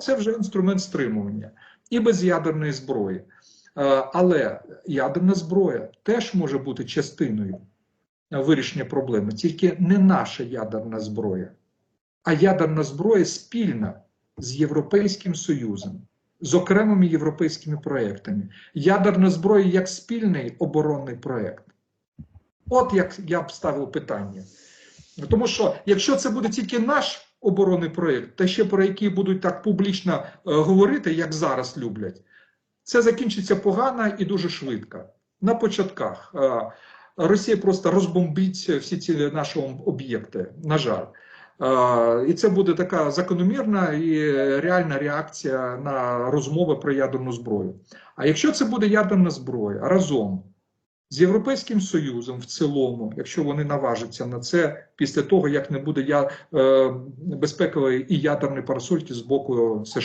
це вже інструмент стримування і без ядерної зброї. Е, Але ядерна зброя теж може бути частиною вирішення проблеми, тільки не наша ядерна зброя, а ядерна зброя спільна з Європейським Союзом, з окремими європейськими проектами. Ядерна зброя як спільний оборонний проект. От як я б ставив питання. Тому що якщо це буде тільки наш оборонний проєкт, та ще про який будуть так публічно е, говорити, як зараз люблять, це закінчиться погано і дуже швидко. На початках е, Росія просто розбомбить всі ці наші об'єкти, на жаль. Е, І це буде така закономірна і реальна реакція на розмови про ядерну зброю. А якщо це буде ядерна зброя разом з Європейським Союзом в цілому, якщо вони наважаться на це після того, як не буде я, е, безпекової і ядерної парасольки з боку США.